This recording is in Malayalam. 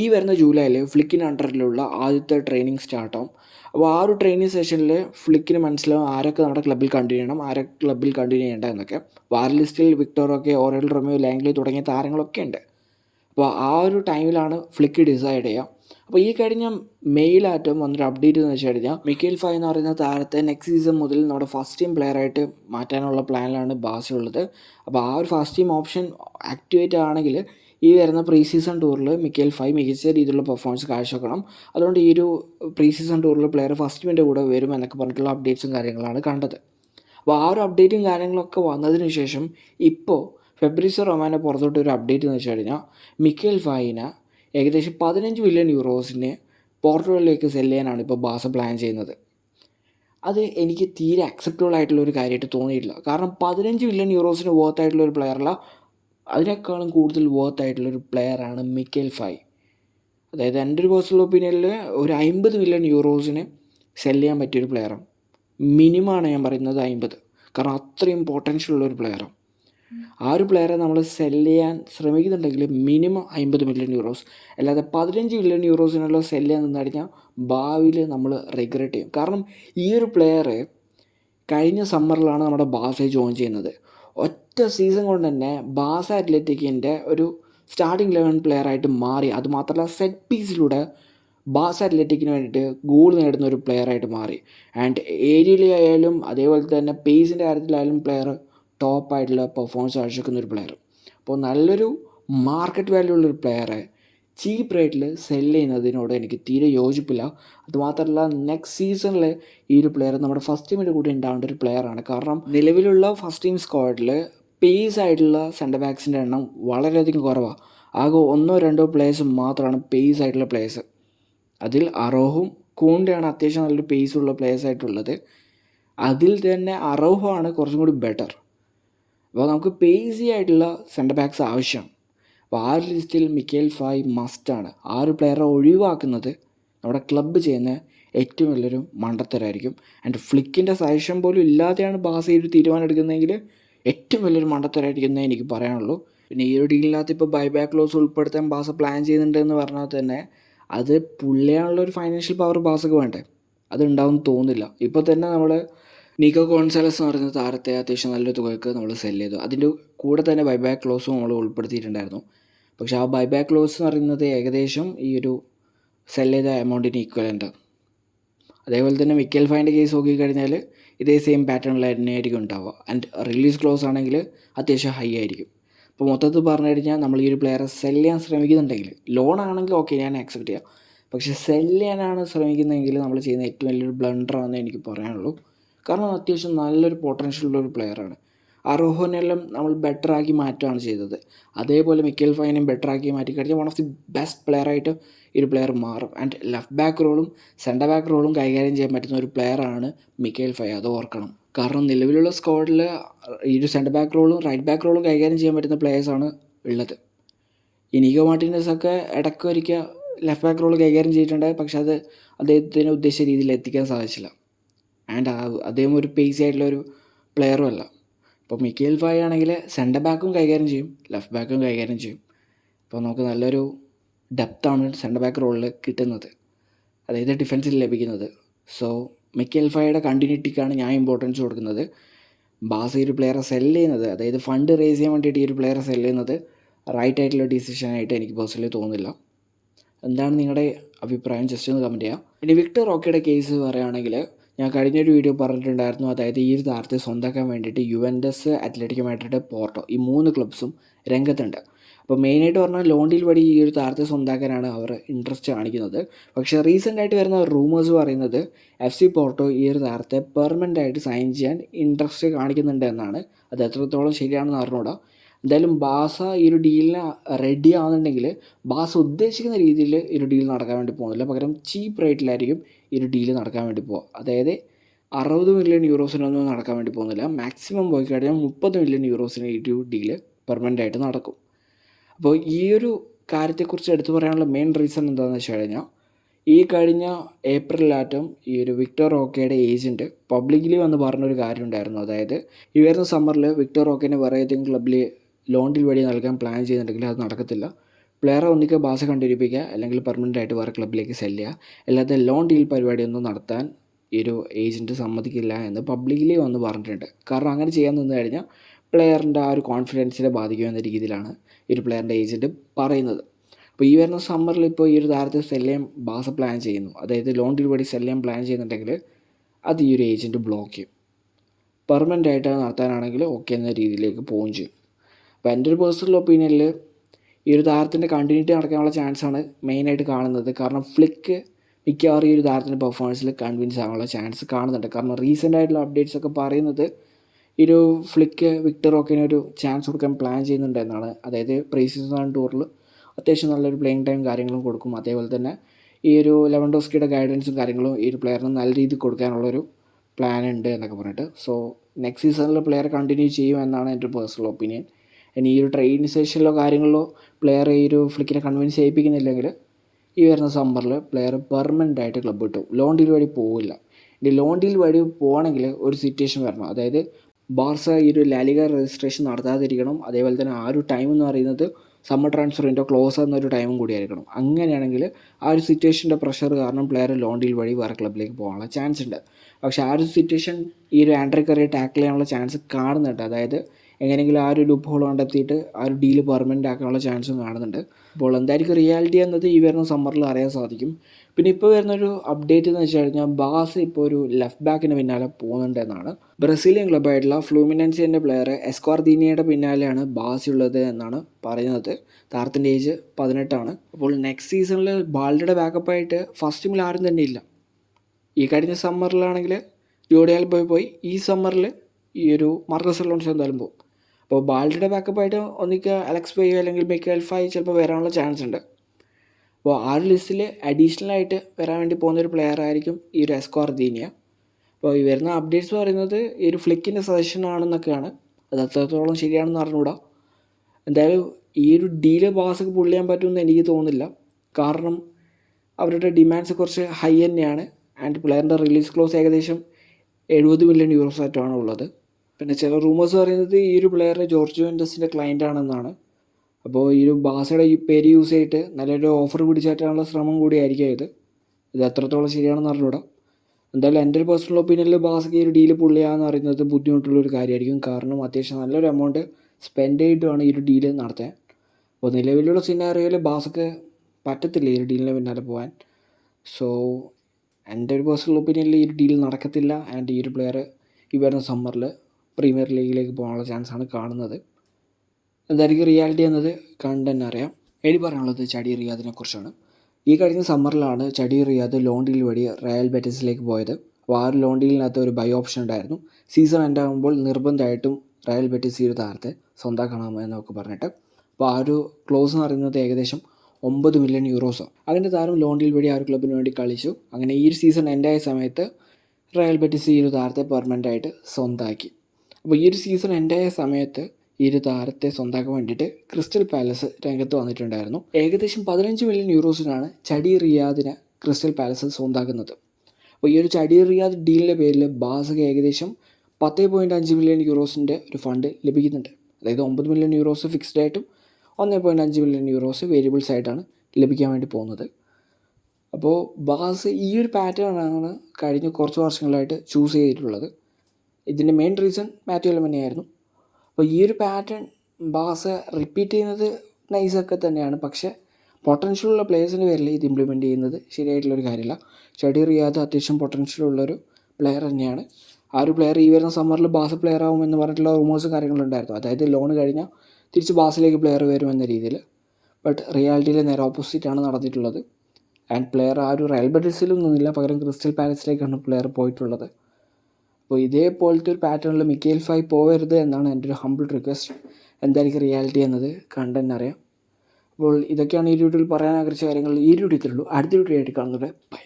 ഈ വരുന്ന ജൂലൈയിൽ ഫ്ലിക്കിന് അണ്ടറിലുള്ള ആദ്യത്തെ ട്രെയിനിങ് സ്റ്റാർട്ടാവും അപ്പോൾ ആ ഒരു ട്രെയിനിങ് സെഷനിൽ ഫ്ലിക്കിന് മനസ്സിലാവും ആരൊക്കെ നമ്മുടെ ക്ലബ്ബിൽ കണ്ടിന്യൂ ചെയ്യണം ആരൊക്കെ ക്ലബ്ബിൽ കണ്ടിന്യൂ ചെയ്യേണ്ട എന്നൊക്കെ. വാർ ലിസ്റ്റിൽ വിക്ടോറൊക്കെ ഓറൽ റൊമിയോ ലാംഗ്ലി തുടങ്ങിയ താരങ്ങളൊക്കെ ഉണ്ട്. അപ്പോൾ ആ ഒരു ടൈമിലാണ് ഫ്ലിക്ക് ഡിസൈഡ് ചെയ്യുക. അപ്പോൾ ഈ കഴിഞ്ഞ മെയിലായിട്ടും വന്നൊരു അപ്ഡേറ്റ് എന്ന് വെച്ച് കഴിഞ്ഞാൽ മിക്കേൽ ഫൈ എന്ന് പറയുന്ന താരത്തെ നെക്സ്റ്റ് സീസൺ മുതൽ നമ്മുടെ ഫസ്റ്റ് ടീം പ്ലെയറായിട്ട് മാറ്റാനുള്ള പ്ലാനിലാണ് ബാസ ഉള്ളത്. അപ്പോൾ ആ ഒരു ഫസ്റ്റ് ടീം ഓപ്ഷൻ ആക്ടിവേറ്റ് ആണെങ്കിൽ ഈ വരുന്ന പ്രീ സീസൺ ടൂറിൽ മിക്കേൽ ഫൈ മികച്ച രീതിയിലുള്ള പെർഫോമൻസ് കാഴ്ചവെക്കണം. അതുകൊണ്ട് ഈ ഒരു പ്രീ സീസൺ ടൂറിൽ പ്ലെയർ ഫസ്റ്റ് ടീമിന്റെ കൂടെ വരും എന്നൊക്കെ പറഞ്ഞിട്ടുള്ള അപ്ഡേറ്റ്സും കാര്യങ്ങളാണ് കണ്ടത്. അപ്പോൾ ആ ഒരു അപ്ഡേറ്റും കാര്യങ്ങളൊക്കെ വന്നതിന് ശേഷം ഇപ്പോൾ ഫെബ്രുവരി റൊമാനെ പുറത്തോട്ട് ഒരു അപ്ഡേറ്റ് എന്ന് വെച്ച് കഴിഞ്ഞാൽ മിക്കേൽ ഫൈന ഏകദേശം പതിനഞ്ച് മില്യൺ യൂറോസിനെ പോർട്ടുഗലിലേക്ക് സെൽ ചെയ്യാനാണ് ഇപ്പോൾ ബാസ പ്ലാൻ ചെയ്യുന്നത്. അത് എനിക്ക് തീരെ അക്സെപ്റ്റബിൾ ആയിട്ടുള്ള ഒരു കാര്യമായിട്ട് തോന്നിയിട്ടില്ല. കാരണം പതിനഞ്ച് മില്യൺ യൂറോസിന് വർത്ത് ആയിട്ടുള്ള ഒരു പ്ലെയറല്ല അതിനേക്കാളും കൂടുതൽ വർത്ത് ഒരു പ്ലെയറാണ് മിക്കേൽ ഫൈ. അതായത് എന്റെ ഒരു പേഴ്സണൽ ഒപ്പീനിയനിൽ ഒരു അമ്പത് മില്യൺ യൂറോസിന് സെൽ ചെയ്യാൻ പറ്റിയൊരു പ്ലെയറാണ് മിനിമമാണ് ഞാൻ പറയുന്നത് അമ്പത് കാരണം അത്രയും പൊട്ടൻഷ്യൽ ഉള്ള ഒരു പ്ലെയറാണ് ആ ഒരു പ്ലെയറെ നമ്മൾ സെൽ ചെയ്യാൻ ശ്രമിക്കുന്നുണ്ടെങ്കിൽ മിനിമം അമ്പത് മില്യൺ യൂറോസ് അല്ലാതെ പതിനഞ്ച് മില്യൺ യൂറോസിനുള്ള സെൽ ചെയ്യാൻ നിന്ന് കഴിഞ്ഞാൽ ഭാവിയിൽ നമ്മൾ റിഗ്രറ്റ് ചെയ്യും. കാരണം ഈ ഒരു പ്ലെയർ കഴിഞ്ഞ സമ്മറിലാണ് നമ്മുടെ ബാസെ ജോയിൻ ചെയ്യുന്നത്. ഒറ്റ സീസൺ കൊണ്ട് തന്നെ ബാസ അത്ലറ്റിക്കിന്റെ ഒരു സ്റ്റാർട്ടിംഗ് ലെവൻ പ്ലെയർ ആയിട്ട് മാറി. അതുമാത്രമല്ല സെറ്റ് പീസിലൂടെ ബാസ അത്ലറ്റിക്കിന് വേണ്ടിയിട്ട് ഗോൾ നേടുന്ന ഒരു പ്ലെയർ ആയിട്ട് മാറി. ആൻഡ് ഏരിയയിലായാലും അതേപോലെ തന്നെ പേസിന്റെ കാര്യത്തിലായാലും പ്ലെയർ ടോപ്പായിട്ടുള്ള പെർഫോമൻസ് കാഴ്ചവെക്കുന്ന ഒരു പ്ലെയർ അപ്പോൾ നല്ലൊരു മാർക്കറ്റ് വാല്യൂ ഉള്ളൊരു പ്ലെയറെ ചീപ്പ് റേറ്റിൽ സെൽ ചെയ്യുന്നതിനോട് എനിക്ക് തീരെ യോജിപ്പില്ല. അതുമാത്രമല്ല നെക്സ്റ്റ് സീസണിൽ ഈ ഒരു പ്ലെയർ നമ്മുടെ ഫസ്റ്റ് ടീമിന്റെ കൂടെ ഉണ്ടാവേണ്ട ഒരു പ്ലെയറാണ് കാരണം നിലവിലുള്ള ഫസ്റ്റ് ടീം സ്ക്വാഡിൽ പേസ് ആയിട്ടുള്ള സെന്റർ ബാക്സിന്റെ എണ്ണം വളരെയധികം കുറവാണ് ആകെ ഒന്നോ രണ്ടോ പ്ലേയേഴ്സ് മാത്രമാണ് പേസ് ആയിട്ടുള്ള പ്ലേയേഴ്സ് അതിൽ അറോഹും കൂണ്ടയാണ് അത്യാവശ്യം നല്ലൊരു പേസ് ഉള്ള പ്ലേയേഴ്സ് ആയിട്ടുള്ളത്. അതിൽ തന്നെ അറോഹു ആണ് കുറച്ചും കൂടി ബെറ്റർ അപ്പോൾ നമുക്ക് പേസി ആയിട്ടുള്ള സെന്റർ ബാക്സ് ആവശ്യമാണ് അപ്പോൾ ആ ഒരു ലിസ്റ്റിൽ മിക്കേൽ ഫായ് മസ്റ്റാണ് ആ ഒരു പ്ലെയറെ ഒഴിവാക്കുന്നത് നമ്മുടെ ക്ലബ്ബ് ചെയ്യുന്ന ഏറ്റവും വലിയൊരു മണ്ടത്തരായിരിക്കും. ആൻഡ് ഫ്ലിക്കിന്റെ സജഷൻ പോലും ഇല്ലാതെയാണ് ബാസ് ഒരു തീരുമാനം എടുക്കുന്നതെങ്കിൽ ഏറ്റവും വലിയൊരു മണ്ടത്തരായിരിക്കുന്നേ എനിക്ക് പറയാനുള്ളൂ. പിന്നെ ഈ ഒരു ഡീലിനകത്ത് ഇപ്പോൾ ബൈബാക്ക് ക്ലോസ് ഉൾപ്പെടുത്താൻ ബാസ പ്ലാൻ ചെയ്യുന്നുണ്ട് എന്ന് പറഞ്ഞാൽ തന്നെ അത് പുള്ളിയാനുള്ള ഒരു ഫൈനാൻഷ്യൽ പവർ ബാസക്ക് വേണ്ടേ അത് ഉണ്ടാവും തോന്നുന്നില്ല. ഇപ്പോൾ തന്നെ നമ്മൾ നിക്കോ കോൺസാലസ് എന്ന് പറയുന്ന താരത്തെ അത്യാവശ്യം നല്ലൊരു തുകയ്ക്ക് നമ്മൾ സെൽ ചെയ്തു. അതിന്റെ കൂടെ തന്നെ ബൈബാക്ക് ക്ലോസും നമ്മൾ ഉൾപ്പെടുത്തിയിട്ടുണ്ടായിരുന്നു. പക്ഷേ ആ ബൈബാക്ക് ക്ലോസ് എന്ന് പറയുന്നത് ഏകദേശം ഈ ഒരു സെൽ ചെയ്ത എമൗണ്ടിന് ഈക്വലന്റ് അതേപോലെ തന്നെ മിക്കൽ ഫൈന്റെ കേസ് നോക്കിക്കഴിഞ്ഞാൽ ഇതേ സെയിം പാറ്റേണിൽ തന്നെയായിരിക്കും ഉണ്ടാവുക. ആൻഡ് റിലീസ് ക്ലോസ് ആണെങ്കിൽ അത്യാവശ്യം ഹൈ ആയിരിക്കും. അപ്പോൾ മൊത്തത്തിൽ പറഞ്ഞു കഴിഞ്ഞാൽ നമ്മൾ ഈ ഒരു പ്ലെയറെ സെൽ ചെയ്യാൻ ശ്രമിക്കുന്നുണ്ടെങ്കിൽ ലോൺ ആണെങ്കിൽ ഓക്കെ ഞാൻ ആക്സെപ്റ്റ് ചെയ്യാം. പക്ഷേ സെൽ ചെയ്യാനാണ് ശ്രമിക്കുന്നതെങ്കിൽ നമ്മൾ ചെയ്യുന്ന ഏറ്റവും വലിയൊരു ബ്ലണ്ടറാണെന്ന് എനിക്ക് പറയാനുള്ളൂ. കാരണം അത്യാവശ്യം നല്ലൊരു പൊട്ടൻഷ്യൽ ഉള്ള ഒരു പ്ലെയറാണ് അറോഹനെല്ലാം നമ്മൾ ബെറ്റർ ആക്കി മാറ്റുകയാണ് ചെയ്തത്. അതേപോലെ മിക്കൽ ഫൈനും ബെറ്റർ ആക്കി മാറ്റി കഴിഞ്ഞാൽ വൺ ഓഫ് ദി ബെസ്റ്റ് ഈ ഒരു പ്ലെയർ മാറും. ആൻഡ് ലെഫ്റ്റ് ബാക്ക് റോളും സെന്റർ ബാക്ക് റോളും കൈകാര്യം ചെയ്യാൻ പറ്റുന്ന ഒരു പ്ലെയറാണ് മിക്കേൽ ഫൈ. അത് ഓർക്കണം. കാരണം നിലവിലുള്ള സ്ക്വാഡിൽ ഈ ഒരു സെന്റർ ബാക്ക് റോളും റൈറ്റ് ബാക്ക് റോളും കൈകാര്യം ചെയ്യാൻ പറ്റുന്ന പ്ലെയേഴ്സാണ് ഉള്ളത്. ഇനിഗോ മാർട്ടിനസ് ഒക്കെ ഇടയ്ക്ക് ഒരിക്കൽ ലെഫ്റ്റ് ബാക്ക് റോൾ കൈകാര്യം ചെയ്തിട്ടുണ്ട് പക്ഷേ അത് അദ്ദേഹത്തിന് ഉദ്ദേശിച്ച രീതിയിൽ എത്തിക്കാൻ സാധിച്ചില്ല. ആൻഡ് അദ്ദേഹം ഒരു പേസി ആയിട്ടുള്ള ഒരു പ്ലെയറും അല്ല. ഇപ്പോൾ മിക്കേൽ ഫായ് ആണെങ്കിൽ സെന്റർ ബാക്കും കൈകാര്യം ചെയ്യും ലെഫ്റ്റ് ബാക്കും കൈകാര്യം ചെയ്യും. അപ്പോൾ നമുക്ക് നല്ലൊരു ഡെപ്താണ് സെന്റർ ബാക്ക് റോളിൽ കിട്ടുന്നത്. അതായത് ഡിഫൻസിൽ ലഭിക്കുന്നത്. സോ മിക്കേൽ ഫായയുടെ കണ്ടിന്യൂറ്റിക്കാണ് ഞാൻ ഇമ്പോർട്ടൻസ് കൊടുക്കുന്നത്. ബാസി ഒരു പ്ലെയറെ സെൽ ചെയ്യുന്നത് അതായത് ഫണ്ട് റേസ് ചെയ്യാൻ വേണ്ടിയിട്ട് ഈ ഒരു പ്ലെയറെ സെൽ ചെയ്യുന്നത് റൈറ്റ് ആയിട്ടുള്ള ഡിസിഷനായിട്ട് എനിക്ക് പേഴ്സണലി തോന്നുന്നില്ല. എന്താണ് നിങ്ങളുടെ അഭിപ്രായം? ജസ്റ്റ് ഒന്ന് കമന്റ് ചെയ്യാം. ഇനി വിക്ടർ റോക്കിയുടെ കേസ് പറയുകയാണെങ്കിൽ ഞാൻ കഴിഞ്ഞൊരു വീഡിയോ പറഞ്ഞിട്ടുണ്ടായിരുന്നു. അതായത് ഈ ഒരു താരത്തെ സ്വന്തമാക്കാൻ വേണ്ടിയിട്ട് യുവൻഡസ് അത്ലറ്റിക് മാഡ്രിഡ് പോർട്ടോ ഈ മൂന്ന് ക്ലബ്സും രംഗത്തുണ്ട്. അപ്പോൾ മെയിനായിട്ട് പറഞ്ഞാൽ ലോണ്ടിൽ വഴി ഈ ഒരു താരത്തെ സ്വന്താക്കാനാണ് അവർ ഇൻട്രസ്റ്റ് കാണിക്കുന്നത്. പക്ഷേ റീസെന്റ് ആയിട്ട് വരുന്ന റൂമേഴ്സ് പറയുന്നത് എഫ് സി പോർട്ടോ ഈ ഒരു താരത്തെ പെർമനന്റ് ആയിട്ട് സൈൻ ചെയ്യാൻ ഇൻട്രസ്റ്റ് കാണിക്കുന്നുണ്ട് എന്നാണ്. അത് എത്രത്തോളം ശരിയാണെന്ന് അറിഞ്ഞൂടാ എന്തായാലും ബാസ ഈ ഒരു ഡീലിന് റെഡി ആവുന്നുണ്ടെങ്കിൽ ബാസ ഉദ്ദേശിക്കുന്ന രീതിയിൽ ഈ ഒരു ഡീൽ നടക്കാൻ വേണ്ടി പോകുന്നില്ല പകരം ചീപ്പ് റേറ്റിലായിരിക്കും ഈ ഒരു ഡീൽ നടക്കാൻ വേണ്ടി പോകുക അതായത് അറുപത് മില്യൺ യൂറോസിനൊന്നും നടക്കാൻ വേണ്ടി പോകുന്നില്ല. മാക്സിമം പോയി കഴിഞ്ഞാൽ മുപ്പത് മില്യൺ യൂറോസിന് ഈ ഒരു ഡീൽ പെർമനന്റ് ആയിട്ട് നടക്കും. അപ്പോൾ ഈ ഒരു കാര്യത്തെക്കുറിച്ച് എടുത്തു പറയാനുള്ള മെയിൻ റീസൺ എന്താണെന്ന് വെച്ച് കഴിഞ്ഞാൽ ഈ കഴിഞ്ഞ ഏപ്രിലാറ്റം ഈ ഒരു വിക്ടർ റോക്കയുടെ ഏജന്റ് പബ്ലിക്കലി വന്ന് പറഞ്ഞൊരു കാര്യം ഉണ്ടായിരുന്നു അതായത് ഈ വരുന്ന സമ്മറിൽ വിക്ടർ റോക്കേനെ വേറെ ഏതെങ്കിലും ക്ലബ്ബിൽ ലോൺ ഡീൽ വഴി നൽകാൻ പ്ലാൻ ചെയ്യുന്നുണ്ടെങ്കിൽ അത് നടക്കത്തില്ല. പ്ലെയറെ ഒന്നിക്കുക ബാസ കണ്ടിരിപ്പിക്കുക അല്ലെങ്കിൽ പെർമനന്റ് ആയിട്ട് വേറെ ക്ലബിലേക്ക് സെല്ല് ചെയ്യുക. അല്ലാതെ ലോൺ ഡീൽ പരിപാടിയൊന്നും നടത്താൻ ഈ ഒരു ഏജന്റ് സമ്മതിക്കില്ല എന്ന് പബ്ലിക്കലി വന്ന് പറഞ്ഞിട്ടുണ്ട്. കാരണം അങ്ങനെ ചെയ്യാൻ നിന്ന് കഴിഞ്ഞാൽ പ്ലെയറിന്റെ ആ ഒരു കോൺഫിഡൻസിനെ ബാധിക്കുമെന്ന രീതിയിലാണ് ഈ ഒരു പ്ലെയറിന്റെ ഏജന്റ് പറയുന്നത്. അപ്പോൾ ഈ വരുന്ന സമ്മറിൽ ഇപ്പോൾ ഈ ഒരു താരത്തെ സെല്ല് ചെയ്യാൻ ബാസ പ്ലാൻ ചെയ്യുന്നു. അതായത് ലോൺ ഡീൽ വഴി സെല്ല് ചെയ്യാൻ പ്ലാൻ ചെയ്യുന്നുണ്ടെങ്കിൽ അത് ഈ ഒരു ഏജന്റ് ബ്ലോക്ക് ചെയ്യും. പെർമനന്റ് ആയിട്ട് നടത്താനാണെങ്കിൽ ഓക്കെ എന്ന രീതിയിലേക്ക് പോവുകയും ചെയ്യും. അപ്പോൾ എന്റെ ഒരു പേഴ്സണൽ ഒപ്പീനിയനിൽ ഈ ഒരു താരത്തിന്റെ കണ്ടിന്യൂറ്റി നടക്കാനുള്ള ചാൻസാണ് മെയിനായിട്ട് കാണുന്നത്. കാരണം ഫ്ലിക്ക് മിക്കവാറും ഈ ഒരു താരത്തിന്റെ പെർഫോമൻസിൽ കൺവിൻസ് ആകാനുള്ള ചാൻസ് കാണുന്നുണ്ട്. കാരണം റീസെന്റ് ആയിട്ടുള്ള അപ്ഡേറ്റ്സ് ഒക്കെ പറയുന്നത് ഈ ഒരു ഫ്ലിക്ക് വിക്ടർ ഒക്കെ ഒരു ചാൻസ് കൊടുക്കാൻ പ്ലാൻ ചെയ്യുന്നുണ്ടെന്നാണ് അതായത് പ്രീ സീസൺ ടൂറിൽ അത്യാവശ്യം നല്ലൊരു പ്ലേയിങ് ടൈം കാര്യങ്ങളും കൊടുക്കും. അതേപോലെ തന്നെ ഈ ഒരു ലെവൻ ഡോസ്കിയുടെ ഗൈഡൻസും കാര്യങ്ങളും ഈ ഒരു പ്ലെയറിന് നല്ല രീതിയിൽ കൊടുക്കാനുള്ളൊരു പ്ലാൻ ഉണ്ട് എന്നൊക്കെ പറഞ്ഞിട്ട്. സോ നെക്സ്റ്റ് സീസണിൽ പ്ലെയർ കണ്ടിന്യൂ ചെയ്യും എന്നാണ് എന്റെ പേഴ്സണൽ ഒപ്പീനിയൻ ഇനി ഈ ഒരു ട്രെയിനിങ് സെഷനിലോ കാര്യങ്ങളിലോ പ്ലെയർ ഈ ഒരു ഫ്ലിക്കിനെ കൺവിൻസ് ചെയ്യിപ്പിക്കുന്നില്ലെങ്കിൽ ഈ വരുന്ന സമ്മറിൽ പ്ലെയർ പെർമനന്റ് ആയിട്ട് ക്ലബ്ബ് കിട്ടും ലോൺ ഡീൽ വഴി പോവില്ല. ഇനി ലോൺ ഡീൽ വഴി പോകണമെങ്കിൽ ഒരു സിറ്റുവേഷൻ വരണം. അതായത് ബാർസ ഈ ഒരു ലാലിക രജിസ്ട്രേഷൻ നടത്താതിരിക്കണം. അതേപോലെ തന്നെ ആ ഒരു ടൈം എന്ന് പറയുന്നത് സമ്മർ ട്രാൻസ്ഫർ വിൻഡോ ക്ലോസ് എന്നൊരു ടൈമും കൂടി ആയിരിക്കണം. അങ്ങനെയാണെങ്കിൽ ആ ഒരു സിറ്റുവേഷന്റെ പ്രഷർ കാരണം പ്ലെയർ ലോൺ ഡീൽ വഴി വേറെ ക്ലബ്ബിലേക്ക് പോകാനുള്ള ചാൻസ് ഉണ്ട്. പക്ഷേ ആ ഒരു സിറ്റുവേഷൻ ഈ ഒരു ആൻഡ്രി കറിയെ ടാക്കിൾ ചെയ്യാനുള്ള ചാൻസ് കാണുന്നുണ്ട്. അതായത് എങ്ങനെയെങ്കിലും ആ ഒരു ലൂപ്പ് ഹോൾ കണ്ടെത്തിയിട്ട് ആ ഒരു ഡീൽ പെർമനന്റ് ആക്കാനുള്ള ചാൻസും കാണുന്നുണ്ട്. അപ്പോൾ എന്തായിരിക്കും റിയാലിറ്റി എന്നത് ഈ വരുന്ന സമ്മറിൽ അറിയാൻ സാധിക്കും. പിന്നെ ഇപ്പോൾ വരുന്നൊരു അപ്ഡേറ്റ് എന്ന് വെച്ച് കഴിഞ്ഞാൽ ബാസ് ഇപ്പോൾ ഒരു ലെഫ്റ്റ് ബാക്കിന് പിന്നാലെ പോകുന്നുണ്ട് എന്നാണ്. ബ്രസീലിയൻ ക്ലബ്ബായിട്ടുള്ള ഫ്ലൂമിനൻസിന്റെ പ്ലെയർ എസ്ക്വാർദീനിയയുടെ പിന്നാലെയാണ് ബാസി ഉള്ളത് എന്നാണ് പറയുന്നത്. താരത്തിന്റെ ഏജ് പതിനെട്ടാണ്. അപ്പോൾ നെക്സ്റ്റ് സീസണിൽ ബാൾഡയുടെ ബാക്കപ്പായിട്ട് ഫസ്റ്റ് ടീമിൽ ആരും തന്നെ ഇല്ല. ഈ കഴിഞ്ഞ സമ്മറിലാണെങ്കിൽ ജോഡിയാൽ പോയി പോയി. ഈ സമ്മറിൽ ഈ ഒരു മാർക്കസ് അലോൺസ് എന്തായാലും പോകും. അപ്പോൾ ബാൾഡിയുടെ ബാക്കപ്പായിട്ട് ഒന്നിക്കുക അലക്സ് പെയ്യോ അല്ലെങ്കിൽ മിക്കൽ ഫായ് ചിലപ്പോൾ വരാനുള്ള ചാൻസ് ഉണ്ട്. അപ്പോൾ ആ ഒരു ലിസ്റ്റിൽ അഡീഷണൽ ആയിട്ട് വരാൻ വേണ്ടി പോകുന്ന ഒരു പ്ലെയർ ആയിരിക്കും ഈ ഒരു എസ്കോർ ദീനിയ അപ്പോൾ ഈ വരുന്ന അപ്ഡേറ്റ്സ് പറയുന്നത് ഈ ഒരു ഫ്ലിക്കിന്റെ സജഷൻ ആണെന്നൊക്കെയാണ്. അത് അത്രത്തോളം ശരിയാണെന്ന് അറിഞ്ഞുകൂടാ. എന്തായാലും ഈ ഒരു ഡീൽ ബാസൊക്കെ പുള്ളി ചെയ്യാൻ പറ്റുമെന്ന് എനിക്ക് തോന്നുന്നില്ല. കാരണം അവരുടെ ഡിമാൻഡ്സ് കുറച്ച് ഹൈ തന്നെയാണ്. ആൻഡ് പ്ലെയറിന്റെ റിലീസ് ക്ലോസ് ഏകദേശം എഴുപത് മില്യൺ യൂറോസ് ആയിട്ടാണ് ഉള്ളത്. പിന്നെ ചില റൂമേഴ്സ് പറയുന്നത് ഈ ഒരു പ്ലെയർ ജോർജ് വെൻഡസിന്റെ ക്ലയന്റ് ആണെന്നാണ്. അപ്പോൾ ഈ ഒരു ബാസയുടെ ഈ പേര് യൂസ് ചെയ്തിട്ട് നല്ലൊരു ഓഫർ പിടിച്ചാറ്റാനുള്ള ശ്രമം കൂടിയായിരിക്കും ഇത്. ഇത് എത്രത്തോളം ശരിയാണെന്ന് അറിഞ്ഞൂടാ. എന്തായാലും എന്റെ ഒരു പേഴ്സണൽ ഒപ്പീനിയനിൽ ബാസയ്ക്ക് ഈ ഒരു ഡീൽ പുള്ളിയാന്ന് പറയുന്നത് ബുദ്ധിമുട്ടുള്ളൊരു കാര്യമായിരിക്കും. കാരണം അത്യാവശ്യം നല്ലൊരു എമൗണ്ട് സ്പെൻഡ് ചെയ്തിട്ടാണ് ഈ ഒരു ഡീൽ നടത്താൻ അപ്പോൾ നിലവിലുള്ള സിനാറിയോയിൽ ബാസക്ക് പറ്റത്തില്ല ഈ ഒരു ഡീലിന് പിന്നാലെ പോകാൻ സോ എന്റെ ഒരു പേഴ്സണൽ ഒപ്പീനിയനിൽ ഈ ഒരു ഡീൽ നടക്കത്തില്ല. ആൻഡ് ഈ ഒരു പ്ലെയർ ഈ വരുന്ന സമ്മറിൽ പ്രീമിയർ ലീഗിലേക്ക് പോകാനുള്ള ചാൻസാണ് കാണുന്നത്. എന്തായിരിക്കും റിയാലിറ്റി എന്നത് കണ്ട് തന്നെ അറിയാം. എനി പറയാനുള്ളത് ചടി റിയാദിനെ കുറിച്ചാണ്. ഈ കഴിഞ്ഞ സമ്മറിലാണ് ചടി റിയാദ് ലോൺ ഡീൽ വഴി റയൽ ബെറ്റസിലേക്ക് പോയത്. അപ്പോൾ ആ ലോൺ ഡീലിനകത്ത് ഒരു ബൈ ഓപ്ഷൻ ഉണ്ടായിരുന്നു. സീസൺ എൻഡ് ആകുമ്പോൾ നിർബന്ധമായിട്ടും റയൽ ബെറ്റിസ് ഈ ഒരു താരത്തെ സ്വന്തമാക്കണം എന്നൊക്കെ പറഞ്ഞിട്ട്. അപ്പോൾ ആ ഒരു ക്ലോസ് എന്ന് പറയുന്നത് ഏകദേശം ഒമ്പത് മില്യൺ യൂറോസോ അതിന്റെ താരം ലോൺ ഡീൽ വഴി ആ ഒരു ക്ലബിന് വേണ്ടി കളിച്ചു. അങ്ങനെ ഈ ഒരു സീസൺ എൻഡായ സമയത്ത് റയൽ ബെറ്റിസ് ഈ ഒരു താരത്തെ പെർമനന്റ് ആയിട്ട് സ്വന്തമാക്കി. അപ്പോൾ ഈ ഒരു സീസൺ എൻഡായ സമയത്ത് ഒരു താരത്തെ സ്വന്തമാക്കാൻ വേണ്ടിയിട്ട് ക്രിസ്റ്റൽ പാലസ് രംഗത്ത് വന്നിട്ടുണ്ടായിരുന്നു. ഏകദേശം പതിനഞ്ച് മില്യൺ യൂറോസിനാണ് ചടി റിയാദിനെ ക്രിസ്റ്റൽ പാലസ് സ്വന്തമാക്കുന്നത്. അപ്പോൾ ഈ ഒരു ചടി റിയാദ് ഡീലിന്റെ പേരിൽ ബാസക ഏകദേശം പത്ത് പോയിന്റ് അഞ്ച് മില്യൺ യൂറോസിന്റെ ഒരു ഫണ്ട് ലഭിക്കുന്നുണ്ട്. അതായത് ഒമ്പത് മില്യൺ യൂറോസ് ഫിക്സ്ഡ് ആയിട്ടും ഒന്ന് പോയിന്റ് അഞ്ച് മില്യൺ യൂറോസ് വേരിയബിൾസ് ആയിട്ടാണ് ലഭിക്കാൻ വേണ്ടി പോകുന്നത്. അപ്പോൾ ബാസ് ഈ ഒരു പാറ്റേൺ ആണ് കഴിഞ്ഞ കുറച്ച് വർഷങ്ങളായിട്ട് ചൂസ് ചെയ്തിട്ടുള്ളത്. ഇതിന്റെ മെയിൻ റീസൺ മാത്യു അലമനി ആയിരുന്നു. അപ്പോൾ ഈ ഒരു പാറ്റേൺ ബാസ് റിപ്പീറ്റ് ചെയ്യുന്നത് നൈസൊക്കെ തന്നെയാണ്. പക്ഷേ പൊട്ടൻഷ്യൽ ഉള്ള പ്ലേയേഴ്സിന്റെ പേരിൽ ഇത് ഇംപ്ലിമെന്റ് ചെയ്യുന്നത് ശരിയായിട്ടുള്ളൊരു കാര്യമില്ല. ഷഡി റിയാദ് അത്യാവശ്യം പൊട്ടൻഷ്യലുള്ളൊരു പ്ലെയർ തന്നെയാണ്. ആ ഒരു പ്ലെയർ ഈ വരുന്ന സമ്മറിൽ ബാസ് പ്ലെയർ ആകുമെന്ന് പറഞ്ഞിട്ടുള്ള റൂമേഴ്സും കാര്യങ്ങളുണ്ടായിരുന്നു അതായത് ലോൺ കഴിഞ്ഞാൽ തിരിച്ച് ബാസിലേക്ക് പ്ലെയർ വരുമെന്ന രീതിയിൽ. ബട്ട് റിയാലിറ്റിയിൽ നേരെ ഓപ്പോസിറ്റാണ് നടന്നിട്ടുള്ളത്. ആൻഡ് പ്ലെയർ ആ ഒരു റയൽ ബെറ്റിസിലും നിന്നില്ല. പകരം ക്രിസ്റ്റൽ പാലസിലേക്കാണ് പ്ലെയർ പോയിട്ടുള്ളത്. അപ്പോൾ ഇതേപോലത്തെ ഒരു പാറ്റേണിൽ മിക്കേൽ ഫൈ പോകരുത് എന്നാണ് എന്റെ ഒരു ഹംബിൾ റിക്വസ്റ്റ് എന്തായിരിക്കും റിയാലിറ്റി എന്നത് കണ്ടെന്ന് അറിയാം. അപ്പോൾ ഇതൊക്കെയാണ് ഈ വീഡിയോയിൽ പറയാൻ ആഗ്രഹിച്ച കാര്യങ്ങൾ ഈ വീഡിയോ ഇത്രയുള്ളൂ അടുത്ത വീഡിയോ ആയിട്ട് കാണുന്നത് ബൈ